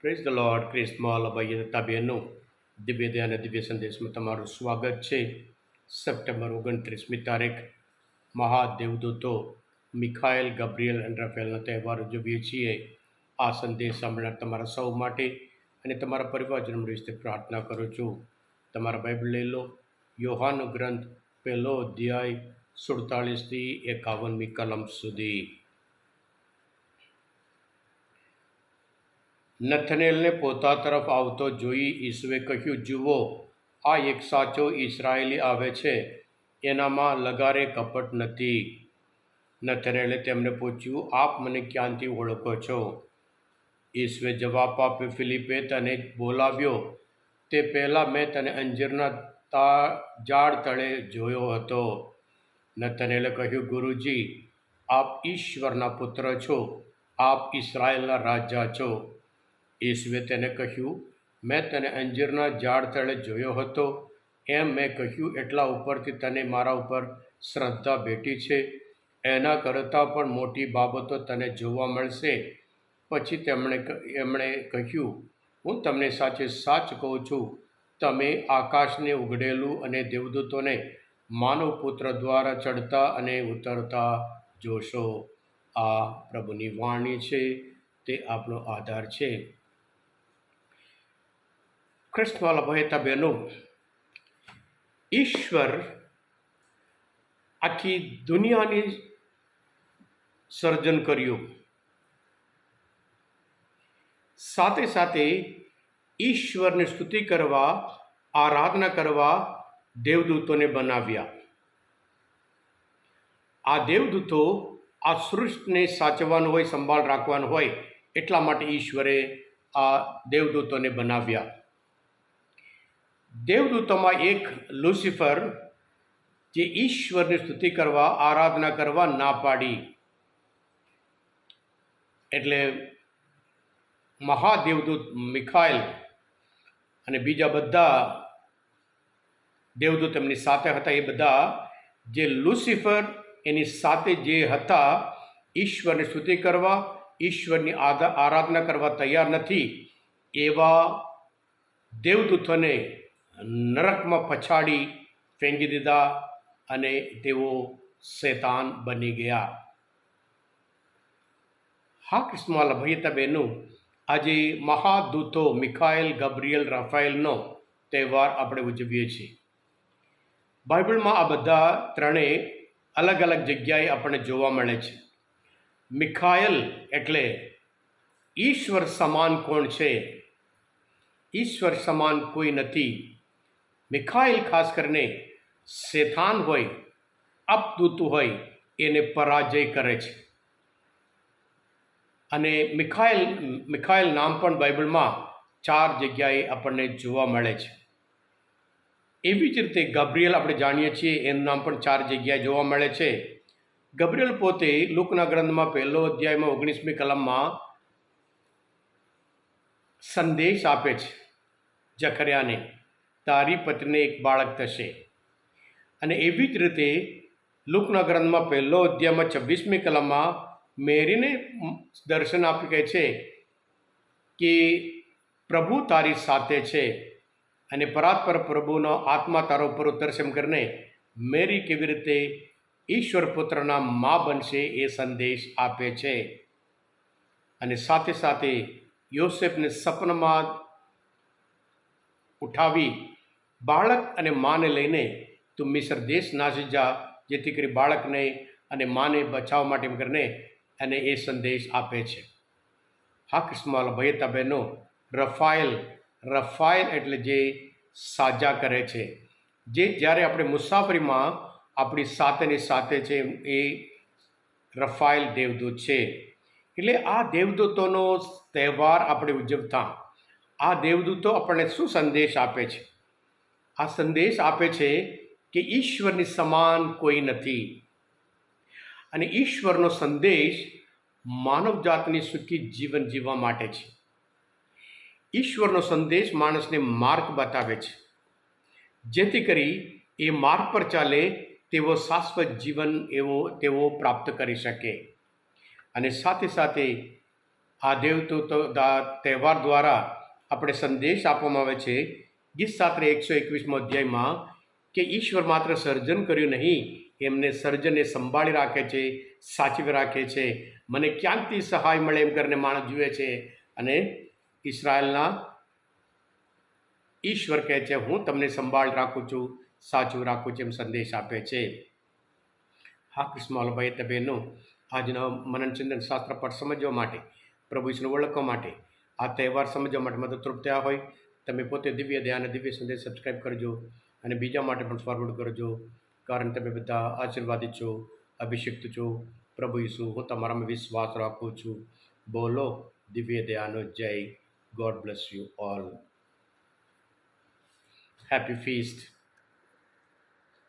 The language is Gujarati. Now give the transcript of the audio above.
પ્રેઝ ધ લોર્ડ ક્રિસ્મોલ ભાઈ તથા બહેનો દિવ્ય અને દિવ્ય સંદેશમાં તમારું સ્વાગત છે સપ્ટેમ્બર ઓગણત્રીસમી તારીખ મહાદેવદૂતો મિખાએલ ગબ્રિયલ અને રફેલનો તહેવાર ઉજવીએ છીએ આ સંદેશ સાંભળનાર તમારા સૌ માટે અને તમારા પરિવારજનો વિશે પ્રાર્થના કરું છું. તમારા બાઇબલ લઈ લો. યોહાનો ગ્રંથ પહેલો અધ્યાય સુડતાલીસથી એકાવનમી કલમ સુધી. નથનેલને પોતા તરફ આવતો જોઈ ઈસુએ કહ્યું, જુઓ, આ એક સાચો ઈસરાયેલી આવે છે. એનામાં લગારે કપટ નથી. નથનેલે તેમને પૂછ્યું, આપ મને ક્યાંથી ઓળખો છો? ઈસુએ જવાબ આપ્યો, ફિલિપે તને બોલાવ્યો. તે પહેલાં મેં તને અંજીરના તા, ઝાડ તળે જોયો હતો. નથનેલે કહ્યું, ગુરુજી, આપ ઈશ્વરના પુત્ર છો. આપ ઈસરાયેલના રાજા છો. ઈસુએ તેને કહ્યું, મેં તને અંજીરના ઝાડ તળે જોયો હતો. એમ મેં કહ્યું, એટલા ઉપરથી તને મારા ઉપર શ્રદ્ધા ભેટી છે. એના કરતાં પણ મોટી બાબતો તને જોવા મળશે. પછી તેમણે એમણે કહ્યું, હું તમને સાચે સાચ કહું છું. તમે આકાશને ઉઘડેલું અને દેવદૂતોને માનવ પુત્ર દ્વારા ચડતા અને ઉતરતા જોશો. આ પ્રભુની વાણી છે. તે આપણો આધાર છે. ખ્રિસ્તવાલા ભયતા બહેનો ઈશ્વર આખી દુનિયાની સર્જન કર્યું સાથે સાથે ઈશ્વરની સ્તુતિ કરવા આરાધના કરવા દેવદૂતોને બનાવ્યા આ દેવદૂતો આ સૃષ્ટને સાચવાનું હોય સંભાળ રાખવાનું હોય એટલા માટે ઈશ્વરે આ દેવદૂતોને બનાવ્યા દેવદૂતોમાં એક લુસિફર જે ઈશ્વરની સ્તુતિ કરવા, આરાધના કરવા ના પાડી. એટલે મહાદેવદૂત મિખાઇલ અને બીજા બધા દેવદૂત એમની સાથે હતા. એ બધા જે લુસિફર એની સાથે જે હતા, ઈશ્વરની સ્તુતિ કરવા, ઈશ્વરની આરાધના કરવા તૈયાર નથી, એવા દેવદૂતોને નરકમાં પછાડી ફેંકી દીધા અને તેઓ શેતાન બની ગયા. હા, કિસ્માલ ભૈયતા બહેનો, આજે મહાદૂતો મિખાએલ ગબ્રિયલ રાફાએલનો તહેવાર આપણે ઉજવીએ છીએ. બાઇબલમાં આ બધા ત્રણેય અલગ અલગ જગ્યાએ આપણને જોવા મળે છે. મિખાયલ એટલે ઈશ્વર સમાન કોણ છે? ઈશ્વર સમાન કોઈ નથી. મિખાઇલ ખાસ કરીને શેતાન હોય, અપદૂત હોય, એને પરાજય કરે છે. અને મિખાઇલ મિખાઇલ નામ પણ બાઇબલમાં ચાર જગ્યાએ આપણને જોવા મળે છે. એવી જ રીતે ગબ્રિયલ આપણે જાણીએ છીએ, એનું નામ પણ ચાર જગ્યાએ જોવા મળે છે. ગબ્રિયલ પોતે લુકના ગ્રંથમાં પહેલો અધ્યાયમાં ઓગણીસમી કલમમાં સંદેશ આપે છે જખરિયાને તારી પત્નીને એક બાળક થશે. અને એવી જ રીતે લુકના ગ્રંથમાં પહેલો અધ્યાયમાં છવ્વીસમી કલમમાં મેરીને દર્શન આપી કહે છે કે પ્રભુ તારી સાથે છે અને પરાત્પર પ્રભુનો આત્મા તારો ઉપર ઉતરશે એમ કરીને મેરી કેવી રીતે ઈશ્વર પુત્રના મા બનશે એ સંદેશ આપે છે. અને સાથે સાથે યોસેફને સપનમાં ઉઠાવી બાળક અને માને લઈને તું મિસર દેશ નાસી જા, જેથી કરી બાળકને અને માને બચાવવા માટે કરીને અને એ સંદેશ આપે છે. હા કિસ્માલ ભયતા બહેનો, રફાયલ રફાયલ એટલે જે સાજા કરે છે. જે જ્યારે આપણે મુસાફરીમાં આપણી સાથેની સાથે છે એ રફાયલ દેવદૂત છે. એટલે આ દેવદૂતોનો તહેવાર આપણે ઉજવતા. આ દેવદૂતો આપણને શું સંદેશ આપે છે? આ સંદેશ આપે છે કે ઈશ્વરની સમાન કોઈ નથી. અને ઈશ્વરનો સંદેશ માનવજાતની સુખી જીવન જીવવા માટે છે. ઈશ્વરનો સંદેશ માણસને માર્ગ બતાવે છે. જેથી કરી એ માર્ગ પર ચાલે તેવો શાશ્વત જીવન એવો તેઓ પ્રાપ્ત કરી શકે. અને સાથે સાથે આ દેવ તો તહેવાર દ્વારા આપણે સંદેશ આપવામાં આવે છે ગીત શાસ્ત્ર એકસો એકવીસમો અધ્યાયમાં કે ઈશ્વર માત્ર સર્જન કર્યું નહીં, એમને સર્જનને સંભાળી રાખે છે, સાચવી રાખે છે. મને ક્યાંકથી સહાય મળે એમ કરીને માણસ જુએ છે અને ઇસરાયલના ઈશ્વર કહે છે, હું તમને સંભાળ રાખું છું સાચું રાખું છું એમ સંદેશ આપે છે. હા કૃષ્ણભાઈ તબેનો આજના મનન ચિંતન શાસ્ત્ર પર સમજવા માટે, પ્રભુ ઈશ્વરને ઓળખવા માટે, આ તહેવાર સમજવા માટે મદદરૂપ થયા હોય તમે પોતે દિવ્ય ધ્યાન દિવ્ય સંદેશ સબસ્ક્રાઈબ કરજો અને બીજા માટે પણ ફોરવર્ડ કરજો. કારણ તમે બધા આશીર્વાદિત છો, અભિષિક્ત છો. પ્રભુ ઈસુ, હું તમારામાં વિશ્વાસ રાખું છું. બોલો, દિવ્ય દયાનો જય. God bless you all happy feast